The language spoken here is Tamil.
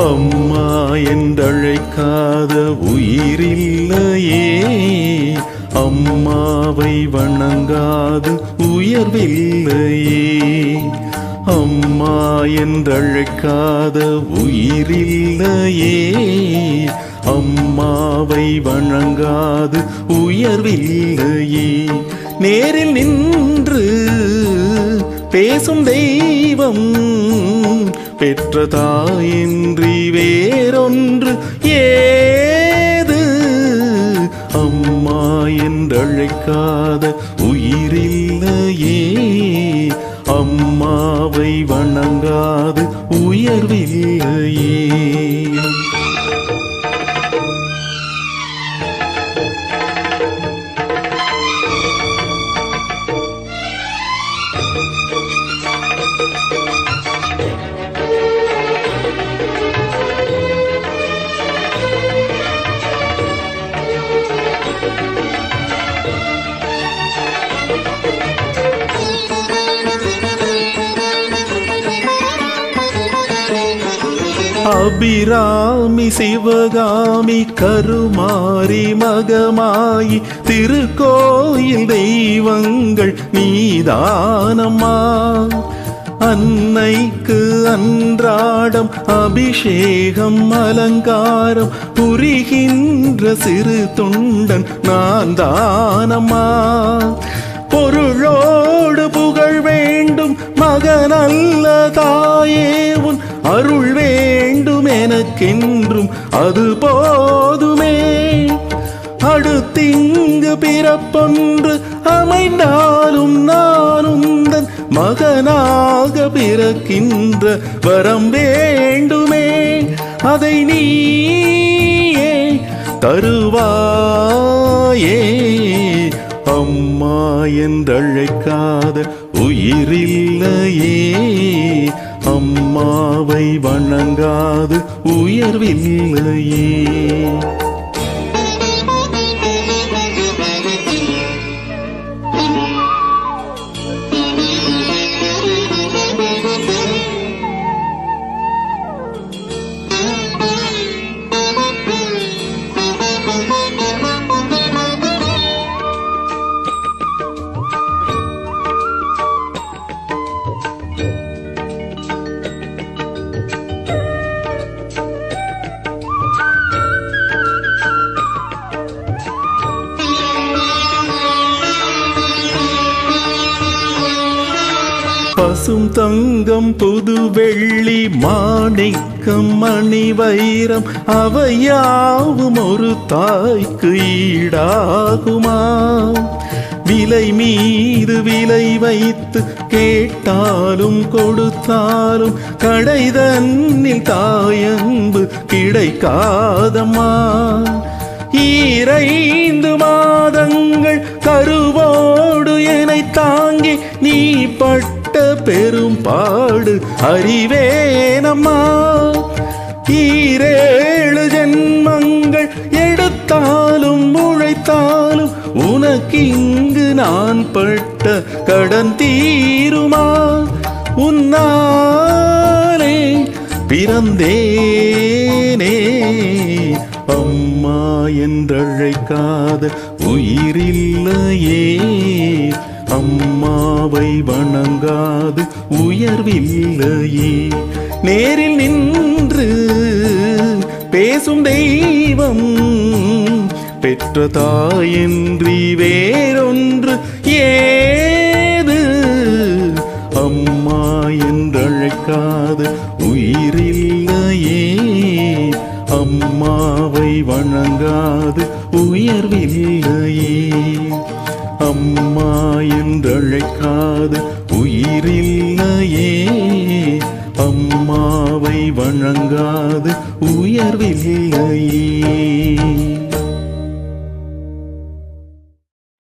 அம்மா என்றழைக்காத உயிரில்லையே. அம்மாவை வணங்காது உயர்வில்லையே. அம்மா என்றழைக்காத உயிரில்லையே. அம்மாவை வணங்காது உயர்வில்லையே. நேரில் நின்று பேசும் தெய்வம் பெற்ற தாயின்றி வேறொன்று ஏது? அம்மா என்றழைக்காத உயிரில்லையே. அம்மாவை வணங்காது உயர்வில்லையே. அபிராமி சிவகாமி கருமாரி மகமாயி திருக்கோயில் தெய்வங்கள் நீதானம்மா. அன்னைக்கு அன்றாடம் அபிஷேகம் அலங்காரம் புரிகின்ற சிறு தொண்டன் நான் தானம்மா பொருளோடு புகழ் வேண்டும் மகனல்ல தாயே உன் அருள் வேண்டும் எனக்கென்றும் அது போதுமே. அடுத்திங்கு பிறப்பொன்று அமைந்தாலும் நானும் தன் மகனாக பிறக்கின்ற வரம் வேண்டுமே. அதை நீயே தருவாயே. அம்மா என்றழைக்காத உயிரில்லையே. அம்மாவை வணங்காது உயர்வில்லையே. பசும் தங்கம் புது வெள்ளி மாணிக்கம் மணி வைரம் அவையாவும் ஒரு தாய்க்கு ஈடாகுமா? விலை மீது விலை வைத்து கேட்டாலும் கொடுத்தாலும் கடை தன்னில் தாயன்பு கிடைக்காதம்மா. ஈரைந்து மாதங்கள் கருவோடு என்னை தாங்கி நீ பட்டு பட்ட பெரும் பாடு அறிவேனம்மா. ஈரேழு ஜென்மங்கள் எடுத்தாலும் உழைத்தாலும் உனக்கு இங்கு நான் பட்ட கடன் தீருமா? உன்னாலே பிறந்தேனே. அம்மா என்றழைக்காத உயிரில்லையே. அம்மாவை வணங்காது உயர்வில்லையே. நேரில் நின்று பேசும் தெய்வம் பெற்ற தாயின்றி வேறொன்று வணங்காது உயர்வில்லையே அம்மா என்றழைக்காது உயிரில்லையே. அம்மாவை வணங்காது உயர்வில்லையே